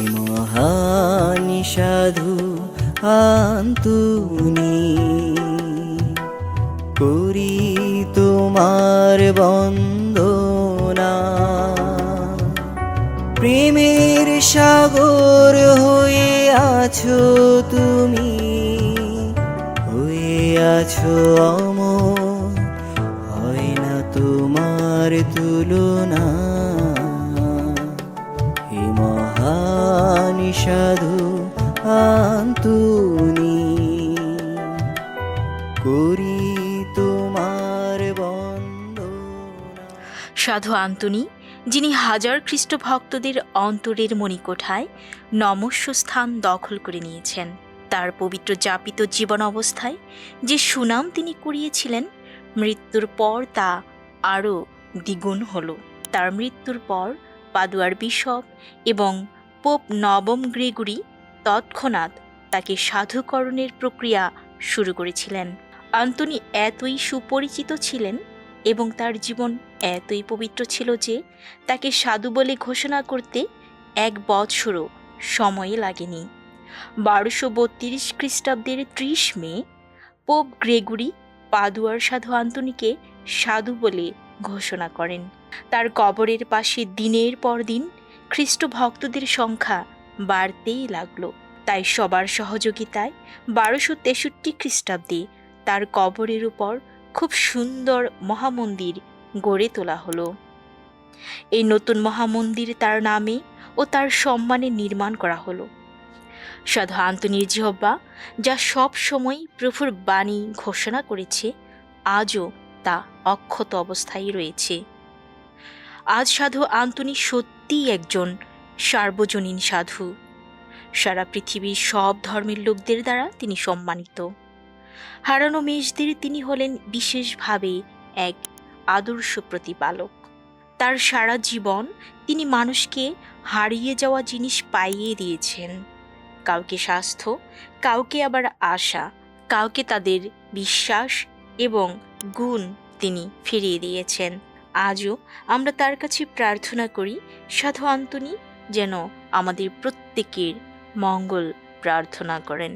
মহান সাধু আন্তুনি। করি তোমার বন্দনা। প্রেমের সাগর হয়ে আছো তুমি। হয়ে আছো অমর, হয় না তোমার তুলনা। হে মহান সাধু আন্তুনি। করি তোমার বন্দনা। সাধু আন্তনি, যিনি হাজার খ্রিস্ট ভক্তদের অন্তরের মণিকোঠায় নমস্য স্থান দখল করে নিয়েছেন, তার পবিত্র যাপিত জীবন অবস্থায় যে সুনাম তিনি কুড়িয়েছিলেন, মৃত্যুর পর তা আরও দ্বিগুণ হল। তার মৃত্যুর পর পাদুয়ার বিশপ এবং পোপ নবম গ্রেগরি তৎক্ষণাৎ তাকে সাধুকরণের প্রক্রিয়া শুরু করেছিলেন। আন্তনি এতই সুপরিচিত ছিলেন এবং তার জীবন এতই পবিত্র ছিল যে তাকে সাধু বলে ঘোষণা করতে এক বৎসরও সময় লাগেনি। বারোশো বত্রিশ খ্রিস্টাব্দের ত্রিশ মে পোপ গ্রেগুরি পাদুয়ার সাধু আন্তনিকে সাধু বলে ঘোষণা করেন। তার কবরের পাশে দিনের পর দিন খ্রিস্ট ভক্তদের সংখ্যা বাড়তেই লাগল। তাই সবার সহযোগিতায় বারোশো তেষট্টি খ্রিস্টাব্দে তার কবরের উপর খুব সুন্দর মহামন্দির গড়ে তোলা হলো। এই নতুন মহামন্দির তার নামে ও তার সম্মানে নির্মাণ করা হলো। সাধু আন্তনির জিহব্বা যা সব সময় প্রভুর বাণী ঘোষণা করেছে, আজও তা অক্ষত অবস্থায় রয়েছে। আজ সাধু আন্তনি সত্যিই একজন সার্বজনীন সাধু। সারা পৃথিবীর সব ধর্মের লোকদের দ্বারা তিনি সম্মানিত। হারানো মেষদের তিনি হলেন বিশেষভাবে এক আদর্শ প্রতিপালক। তার সারা জীবন তিনি মানুষকে হারিয়ে যাওয়া জিনিস পাইয়ে দিয়েছেন। কাউকে স্বাস্থ্য, কাউকে আবার আশা, কাউকে তাদের বিশ্বাস এবং গুণ তিনি ফিরিয়ে দিয়েছেন। আজও আমরা তার কাছে প্রার্থনা করি সাধু আন্তনি যেন আমাদের প্রত্যেকের মঙ্গল প্রার্থনা করেন।